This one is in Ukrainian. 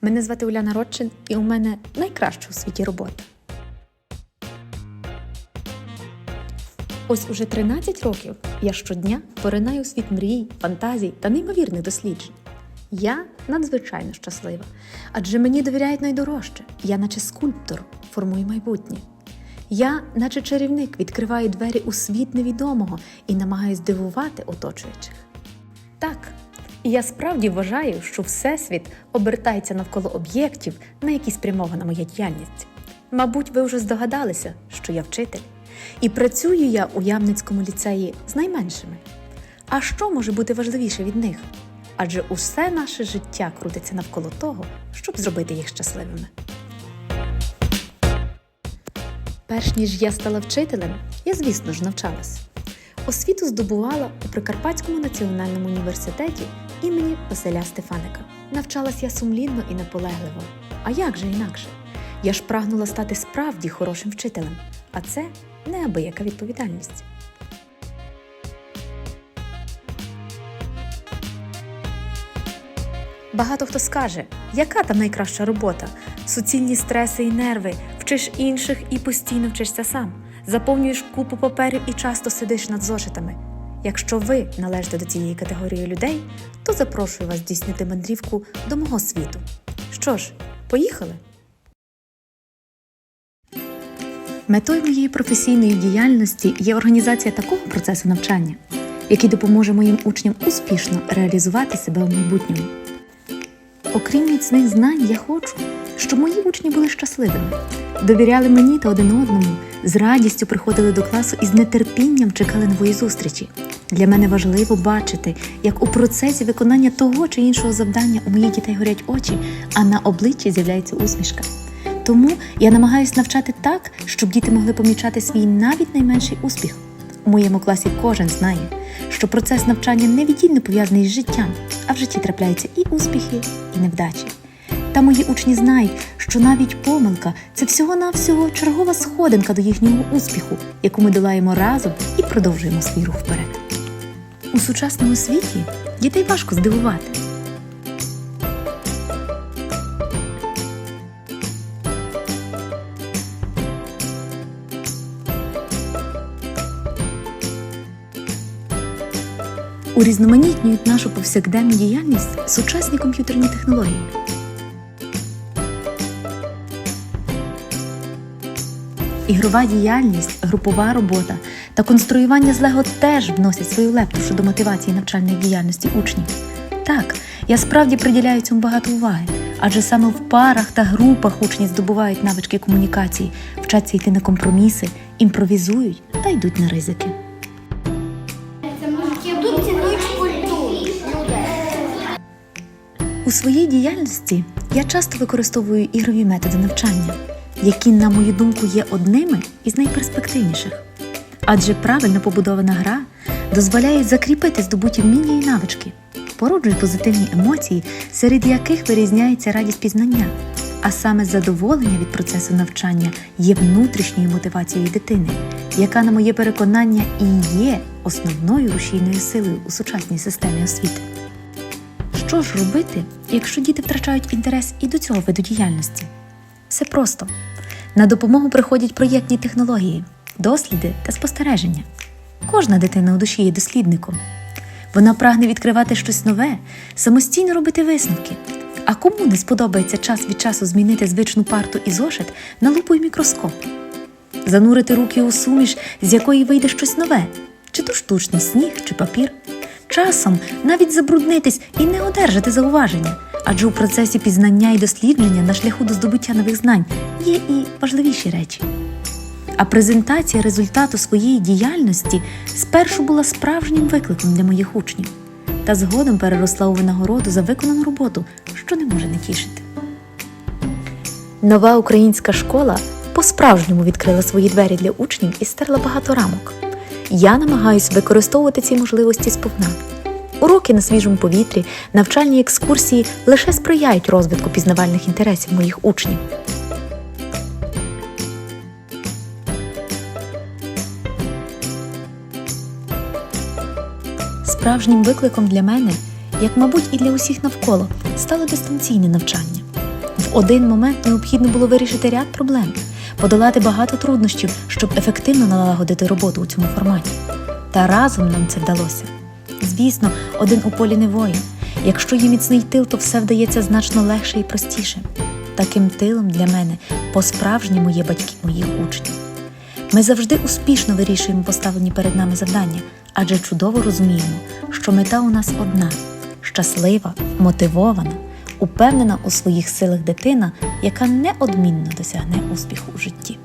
Мене звати Уляна Родчин, і у мене найкраща у світі робота. Ось уже 13 років я щодня поринаю у світ мрій, фантазій та неймовірних досліджень. Я надзвичайно щаслива, адже мені довіряють найдорожче. Я, наче скульптор, формую майбутнє. Я, наче чарівник, відкриваю двері у світ невідомого і намагаюсь дивувати оточуючих. Так, і я справді вважаю, що Всесвіт обертається навколо об'єктів, на які спрямована моя діяльність. Мабуть, ви вже здогадалися, що я вчитель, і працюю я у Ямницькому ліцеї з найменшими. А що може бути важливіше від них? Адже усе наше життя крутиться навколо того, щоб зробити їх щасливими. Перш ніж я стала вчителем, я, звісно ж, навчалась. Освіту здобувала у Прикарпатському національному університеті імені Василя Стефаника. Навчалась я сумлінно і наполегливо. А як же інакше? Я ж прагнула стати справді хорошим вчителем, а це неабияка відповідальність. Багато хто скаже, яка там найкраща робота? Суцільні стреси і нерви, вчиш інших і постійно вчишся сам, заповнюєш купу паперів і часто сидиш над зошитами. Якщо ви належите до цієї категорії людей, то запрошую вас здійснити мандрівку до мого світу. Що ж, поїхали? Метою моєї професійної діяльності є організація такого процесу навчання, який допоможе моїм учням успішно реалізувати себе в майбутньому. Окрім міцних знань, я хочу, щоб мої учні були щасливими, довіряли мені та один одному, з радістю приходили до класу і з нетерпінням чекали нової зустрічі. Для мене важливо бачити, як у процесі виконання того чи іншого завдання у моїх дітей горять очі, а на обличчі з'являється усмішка. Тому я намагаюся навчати так, щоб діти могли помічати свій навіть найменший успіх. У моєму класі кожен знає, що процес навчання невіддільно пов'язаний з життям, а в житті трапляються і успіхи, і невдачі. Та мої учні знають, що навіть помилка це всього-навсього чергова сходинка до їхнього успіху, яку ми долаємо разом і продовжуємо свій рух вперед. У сучасному світі дітей важко здивувати. Урізноманітнюють нашу повсякденну діяльність сучасні комп'ютерні технології. Ігрова діяльність, групова робота та конструювання з Лего теж вносять свою лепту щодо мотивації навчальної діяльності учнів. Так, я справді приділяю цьому багато уваги, адже саме в парах та групах учні здобувають навички комунікації, вчаться йти на компроміси, імпровізують та йдуть на ризики. У своїй діяльності я часто використовую ігрові методи навчання, які, на мою думку, є одними із найперспективніших. Адже правильно побудована гра дозволяє закріпити здобуті вміння і навички, породжує позитивні емоції, серед яких вирізняється радість пізнання. А саме задоволення від процесу навчання є внутрішньою мотивацією дитини, яка, на моє переконання, і є основною рушійною силою у сучасній системі освіти. Що ж робити, якщо діти втрачають інтерес і до цього виду діяльності? Все просто. На допомогу приходять проєктні технології, досліди та спостереження. Кожна дитина у душі є дослідником. Вона прагне відкривати щось нове, самостійно робити висновки. А кому не сподобається час від часу змінити звичну парту і зошит на лупу і мікроскоп? Занурити руки у суміш, з якої вийде щось нове, чи то штучний сніг, чи папір. Часом навіть забруднитись і не одержати зауваження, адже у процесі пізнання і дослідження на шляху до здобуття нових знань є і важливіші речі. А презентація результату своєї діяльності спершу була справжнім викликом для моїх учнів, та згодом переросла у винагороду за виконану роботу, що не може не тішити. Нова українська школа по-справжньому відкрила свої двері для учнів і стерла багато рамок. Я намагаюся використовувати ці можливості сповна. Уроки на свіжому повітрі, навчальні екскурсії лише сприяють розвитку пізнавальних інтересів моїх учнів. Справжнім викликом для мене, як мабуть і для усіх навколо, стало дистанційне навчання. В один момент необхідно було вирішити ряд проблем, подолати багато труднощів, щоб ефективно налагодити роботу у цьому форматі. Та разом нам це вдалося. Звісно, один у полі не воїн. Якщо є міцний тил, то все вдається значно легше і простіше. Таким тилом для мене по-справжньому є батьки моїх учнів. Ми завжди успішно вирішуємо поставлені перед нами завдання, адже чудово розуміємо, що мета у нас одна щаслива, мотивована, упевнена у своїх силах дитина, яка неодмінно досягне успіху у житті.